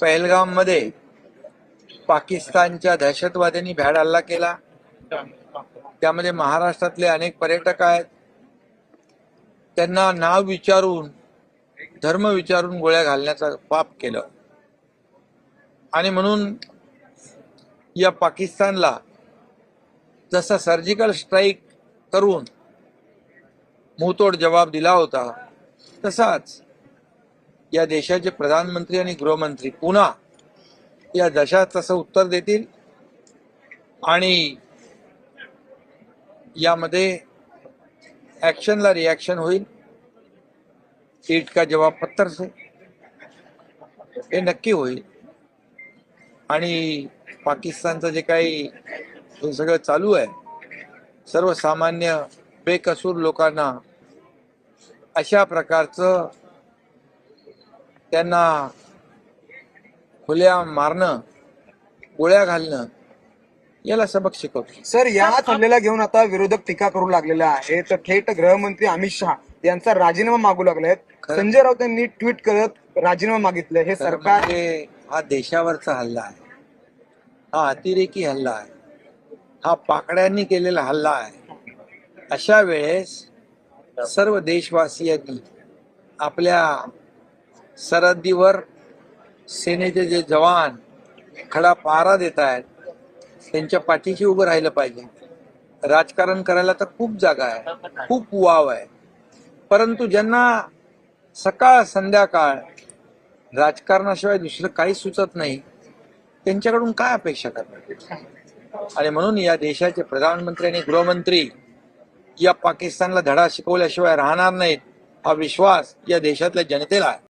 पहलगाममध्ये पाकिस्तानच्या दहशतवाद्यांनी भ्याड हल्ला केला. त्यामध्ये महाराष्ट्रातले अनेक पर्यटक आहेत. त्यांना नाव विचारून धर्म विचारून गोळ्या घालण्याचं पाप केलं. आणि म्हणून या पाकिस्तानला जसा सर्जिकल स्ट्राईक करून मुहतोड जवाब दिला होता तसाच या देशाचे प्रधानमंत्री आणि गृहमंत्री पुन्हा या दशात तसं उत्तर देतील. आणि यामध्ये ॲक्शनला रिॲक्शन होईल. सीट का जवाब पत्थर से. हे नक्की होईल. आणि पाकिस्तानचं जे काही हे सगळं चालू आहे सर्वसामान्य बेकसूर लोकांना अशा प्रकारचं त्यांना खुल्या मारणं गोळ्या घालणं याला सबक शिकवतो. सर या हल्ल्याला घेऊन आता विरोधक टीका करू लागलेले आहेत. तर थेट गृहमंत्री अमित शहा यांचा राजीनामा मागू लागले आहेत. खरं. संजय राऊत यांनी ट्विट करत राजीनामा मागितलं. हे तर सरकार म्हणजे हा देशावरचा हल्ला आहे. हा अतिरेकी हल्ला आहे. हा पाकड्यांनी केलेला हल्ला आहे. अशा वेळेस सर्व देशवासियांनी आपल्या सरहद्दीवर सेनेचे जे जवान खडा पहारा देत आहेत त्यांच्या पाठीशी उभं राहिलं पाहिजे. राजकारण करायला तर खूप जागा आहे खूप वाव आहे. परंतु ज्यांना सकाळ संध्याकाळ राजकारणाशिवाय दुसरं काही सुचत नाही त्यांच्याकडून काय अपेक्षा करणार? आणि म्हणून या देशाचे प्रधानमंत्री आणि गृहमंत्री या पाकिस्तानला धडा शिकवल्याशिवाय राहणार नाहीत हा विश्वास या देशातल्या जनतेला आहे.